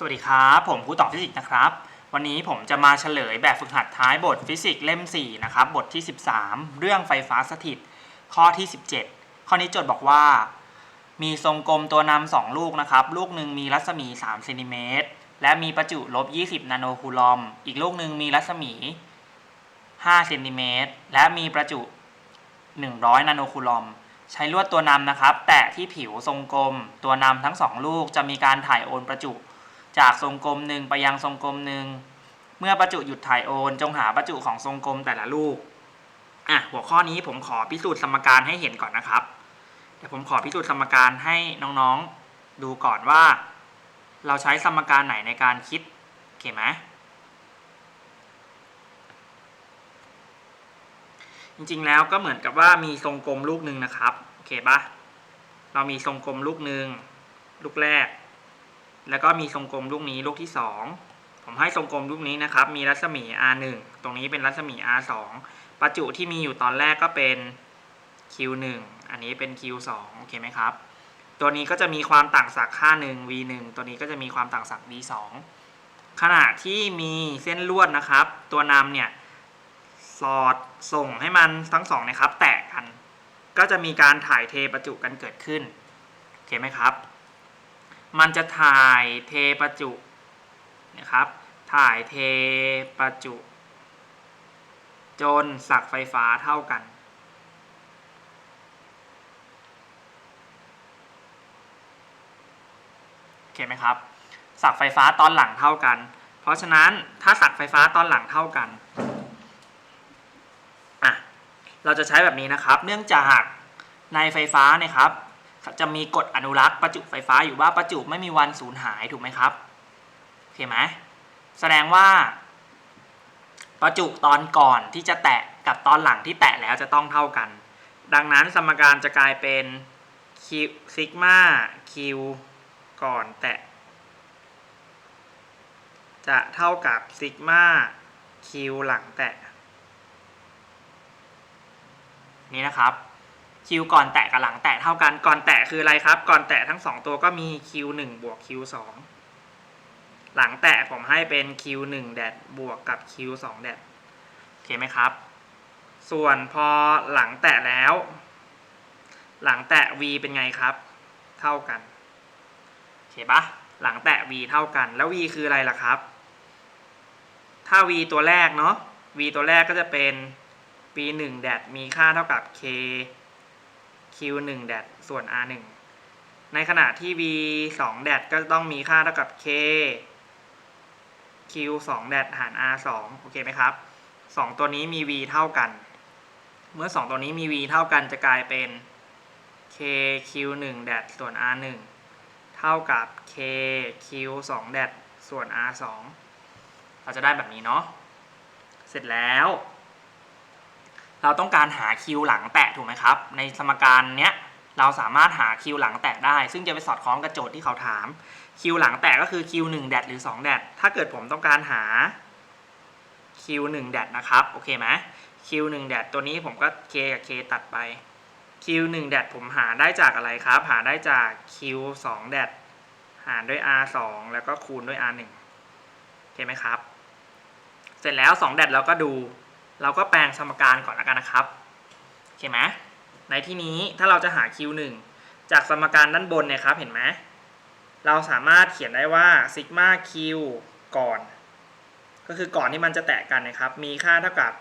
สวัสดีครับ ผมครูตอฟิสิกส์นะครับ วันนี้ผมจะมาเฉลยแบบฝึกหัดท้ายบทฟิสิกส์เล่ม 4 นะครับ บทที่ 13 เรื่องไฟฟ้าสถิต ข้อที่ 17 ข้อนี้โจทย์บอกว่า มีทรงกลมตัวนำสองลูกนะครับ ลูกหนึ่งมีรัศมี3เซนติเมตรและมีประจุลบ 20 นาโนคูลอม อีกลูกหนึ่งมีรัศมี 5 เซนติเมตรและมีประจุ 100 นาโนคูลอม ใช้ลวดตัวนำนะครับ แตะที่ผิวทรงกลม ตัวนำทั้งสองลูกจะมีการถ่ายโอนประจุ จากทรงกลมหนึ่งไปยังทรงกลมหนึ่งเมื่อประจุหยุดถ่ายโอน จงหาประจุของทรงกลมแต่ละลูกอะหัวข้อนี้ผมขอพิสูจน์สมการให้เห็นก่อนนะครับเดี๋ยวผมขอพิสูจน์สมการให้น้องๆดูก่อนว่า เราใช้สมการไหนในการคิดโอเคไหมจริงๆแล้วก็เหมือนกับว่ามีทรงกลมลูกหนึ่งนะครับโอเคปะเรามีทรงกลมลูกหนึ่งลูกแรก แล้วก็มีทรงกลมลูกนี้ลูกที่สองผมให้ทรงกลมลูกนี้นะครับ มีรัศมี r1 ตรงนี้เป็นรัศมี r2 ประจุที่มีอยู่ตอนแรกก็เป็น q1 อันนี้เป็น q2 โอเคไหมครับ ตัวนี้ก็จะมีความต่างศักย์ค่าหนึ่ง v1 ตัวนี้ก็จะมีความต่างศักย์ v2 ขณะที่มีเส้นลวดนะครับ ตัวนำเนี่ยสอดส่งให้มันทั้งสองนะครับ แตกกัน ก็จะมีการถ่ายเทประจุกันเกิดขึ้น โอเคไหมครับ มันจะถ่ายเทประจุนะครับถ่ายเทประจุ จนศักไฟฟ้าเท่ากัน โอเคไหมครับศักไฟฟ้าตอนหลังเท่ากัน เพราะฉะนั้นถ้าศักไฟฟ้าตอนหลังเท่ากันอะเราจะใช้แบบนี้นะครับ เนื่องจากในไฟฟ้าเนี่ยครับ จะมีกฎอนุรักษ์ประจุไฟฟ้าอยู่ว่าประจุไม่มีวันสูญหายถูกไหมครับโอเคไหมแสดงว่า ประจุตอนก่อนที่จะแตะกับตอนหลังที่แตะแล้วจะต้องเท่ากัน ดังนั้นสมการจะกลายเป็น q ซิกมา q ก่อนแตะ จะเท่ากับซิกมา q หลังแตะ นี่นะครับ Q ก่อนแตะกับหลังแตะเท่ากันก่อนแตะคืออะไรครับ ก่อนแตะทั้งสองตัวก็มี Q1 บวก Q2 หลังแตะผมให้เป็น Q1 แดดบวกกับ Q2 แดดโอเคไหมครับ ส่วนพอหลังแตะแล้ว หลังแตะ V เป็นไงครับ เท่ากันโอเคปะหลังแตะ V เท่ากัน แล้ว V คืออะไรล่ะครับ ถ้า V ตัวแรกเนาะ V ตัวแรกก็จะเป็น V 1 แดดมีค่าเท่ากับ K Q 1 แดดส่วน R 1 ในขณะที่ V 2แดดก็ต้องมีค่าเท่ากับ K Q 2แดดหาร R 2โอเคไหมครับ 2 ตัวนี้มี V เท่ากัน เมื่อ 2 ตัวนี้มี V เท่ากันจะกลายเป็น K Q 1แดดส่วน R 1เท่ากับ K Q 2แดดส่วน R 2เราจะได้แบบนี้เนาะ เสร็จแล้ว เราต้องการหาคิวหลังแตะถูกไหมครับ ในสมการเนี้ยเราสามารถหาคิวหลังแตะได้ ซึ่งจะไปสอดคล้องกับโจทย์ที่เขาถามคิวหลังแตะก็คือคิวหนึ่งแดดหรือ2แดดถ้าเกิดผมต้องการหาคิวหนึ่งแดดนะครับโอเคไหมคิวหนึ่งแดดตัวนี้ผมก็ k กับ k ตัดไปคิวหนึ่งแดดผมหาได้จากอะไรครับ หาได้จากคิวสองแดดหารด้วย r 2แล้วก็คูณด้วย r 1โอเคไหมครับ เสร็จแล้ว2แดดเราก็ดู เราก็แปลงสมการก่อนแล้วกันนะครับโอเคไหมในที่นี้ถ้าเราจะหา q1 จากสมการด้านบนเนี่ยครับเห็นไหมเราสามารถเขียนได้ว่าซิกมา q ก่อน ก็คือก่อนที่มันจะแตะกันนะครับ มีค่าเท่ากับ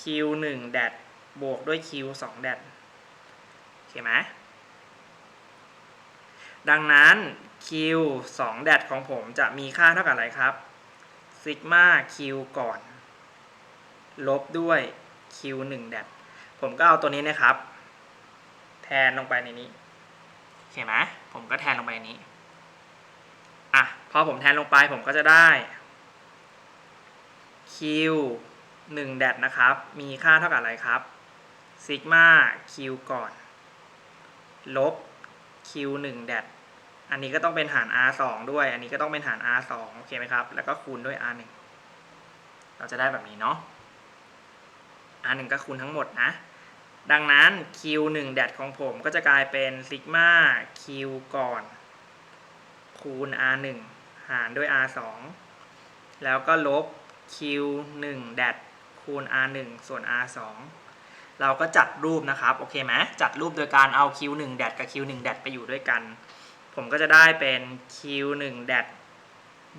q1 แดดบวกด้วย q2 แดดโอเคไหมดังนั้น q2 แดดของผมจะมีค่าเท่ากับอะไรครับซิกมา q ก่อน ลบด้วย q 1 แดดผมก็เอาตัวนี้นะครับ แทนลงไปในนี้โอเคไหมผมก็แทนลงไปในนี้อะพอผมแทนลงไปผมก็จะได้ q 1แดดนะครับ มีค่าเท่ากับอะไรครับซิกมา q ก่อน ลบ q 1 แดดอันนี้ก็ต้องเป็นหาร r 2 ด้วย อันนี้ก็ต้องเป็นหาร r 2 โอเคไหมครับ แล้วก็คูณด้วย r 1 เราจะได้แบบนี้เนาะ r 1ก็คูณทั้งหมดนะ ดังนั้น q 1แดดของผมก็จะกลายเป็นซิกมา q ก่อน คูณ r 1หารด้วย r 2แล้วก็ลบ q 1 dat คูณ r 1ส่วน r 2เราก็จัดรูปนะครับ โอเคไหมจัดรูปโดยการเอา q 1 dat กับ q 1 dat ไปอยู่ด้วยกัน ผมก็จะได้เป็น q 1 dat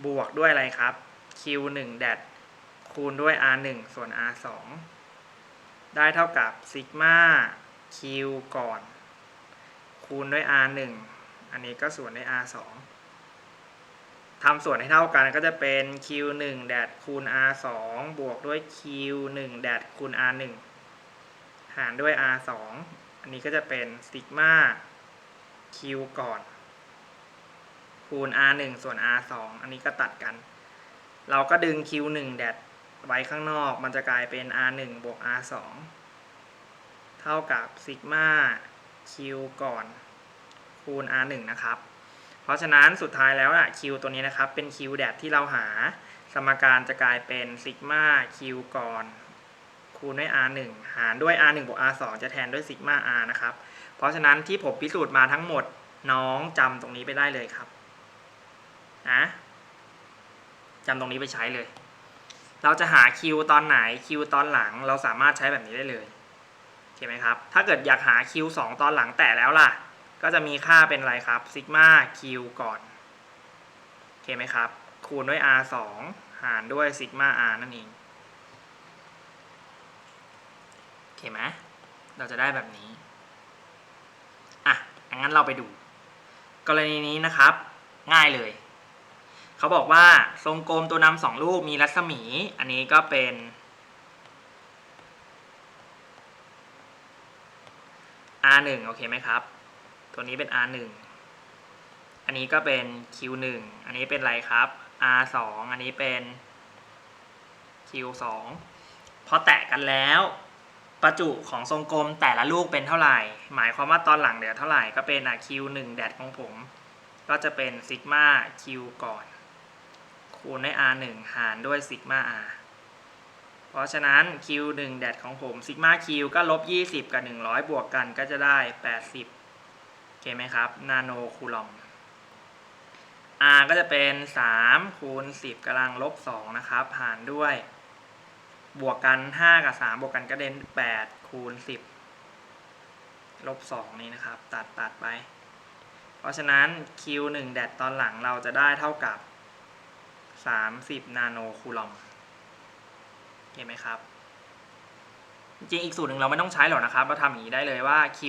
บวกด้วยอะไรครับ q 1 dat คูณด้วย r 1ส่วน r 2 ได้เท่ากับซิกมา q ก่อน คูณด้วย r 1อันนี้ก็ส่วนด้วย r 2ทำส่วนให้เท่ากันก็จะเป็น q 1 dat คูณ r 2บวกด้วย q 1 dat คูณ r 1หารด้วย r 2อันนี้ก็จะเป็นซิกมา q ก่อน คูณ r 1ส่วน r 2อันนี้ก็ตัดกัน เราก็ดึง q 1 dat ไว้ข้างนอกมันจะกลายเป็น r 1บวก r 2เท่ากับซิกมา q ก่อนคูณ r 1นะครับ เพราะฉะนั้นสุดท้ายแล้วอะ q ตัวนี้นะครับ เป็น q แดดที่เราหา สมการจะกลายเป็นซิกมา q ก่อน คูณด้วย r 1หารด้วย r 1บวก r 2จะแทนด้วยซิกมา r นะครับ เพราะฉะนั้นที่ผมพิสูจน์มาทั้งหมดน้องจำตรงนี้ไปได้เลยครับนะจำตรงนี้ไปใช้เลย เราจะหา q ตอนไหน q ตอนหลังเราสามารถใช้แบบนี้ได้เลยโอเคไหมครับ ถ้าเกิดอยากหา q 2ตอนหลังแต่แล้วล่ะ ก็จะมีค่าเป็นอะไรครับซิกมา q ก่อนโอเคไหมครับ คูณด้วย r 2หารด้วยซิกมา r นั่นเองโอเคไหมเราจะได้แบบนี้อะงั้นเราไปดู กรณีนี้นะครับ ง่ายเลย เขาบอกว่า ทรงกลมตัวนำสองลูกมีรัศมี อันนี้ก็เป็น r 1 โอเคไหมครับ ตัวนี้เป็น r 1 อันนี้ก็เป็น q 1 อันนี้เป็นอะไรครับ r 2 อันนี้เป็น q 2 พอแตะกันแล้ว ประจุของทรงกลมแต่ละลูกเป็นเท่าไหร่ หมายความว่าตอนหลังเหลือเท่าไหร่ก็เป็น q 1 แดดของผม ก็จะเป็นซิกมา q ก่อน คูณด้วย r 1หารด้วยซิกมา r เพราะฉะนั้น q 1แดดของผมซิกมา q ก็ลบ 20 กับ 100 บวกกันก็จะได้ 80โอเคไหมครับ นาโนคูลอม r ก็จะเป็น 3 คูณ 10กำลังลบ 2 นะครับ หารด้วย บวกกัน 5 กับ 3 บวกกันก็เด่น8 คูณ 10 ลบ 2 นี่นะครับ ตัดตัดไป เพราะฉะนั้น q 1แดดตอนหลังเราจะได้เท่ากับ 30 นาโนคูลอมเห็นไหมครับ จริงอีกสูตรหนึ่งเราไม่ต้องใช้หรอกนะครับ เราทำอย่างนี้ได้เลยว่า q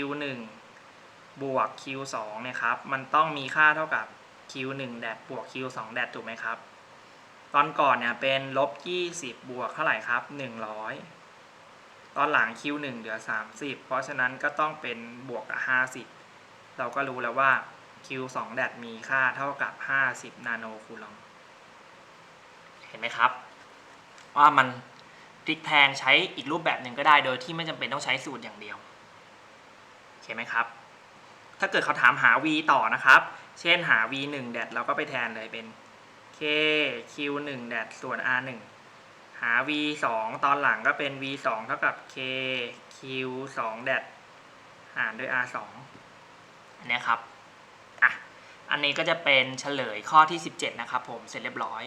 1 บวก q 2 เนี่ยครับ มันต้องมีค่าเท่ากับ q 1 แดดบวก q 2 แดดถูกไหมครับ ตอนก่อนเนี่ยเป็นลบ20 บวกเท่าไหร่ครับ 100 ตอนหลัง q 1 เหลือ 30 เพราะฉะนั้นก็ต้องเป็นบวกกับ 50 เราก็รู้แล้วว่า q 2 แดดมีค่าเท่ากับ 50 นาโนคูลอม ห็นไหมครับ ว่ามันพลิกแพงใช้อีกรูปแบบหนึ่งก็ได้โดยที่ไม่จำเป็นต้องใช้สูตรอย่างเดียวเห็นไหมครับ ถ้าเกิดเขาถามหา v ต่อนะครับ เช่นหา v 1แดดเราก็ไปแทนเลยเป็น k q 1แดดส่วน r 1หา v 2ตอนหลังก็เป็น v 2เท่ากับ k q 2แดดหารด้วย r 2อันนี้ครับ อะ อันนี้ก็จะเป็นเฉลยข้อที่ 17 นะครับผม เสร็จเรียบร้อย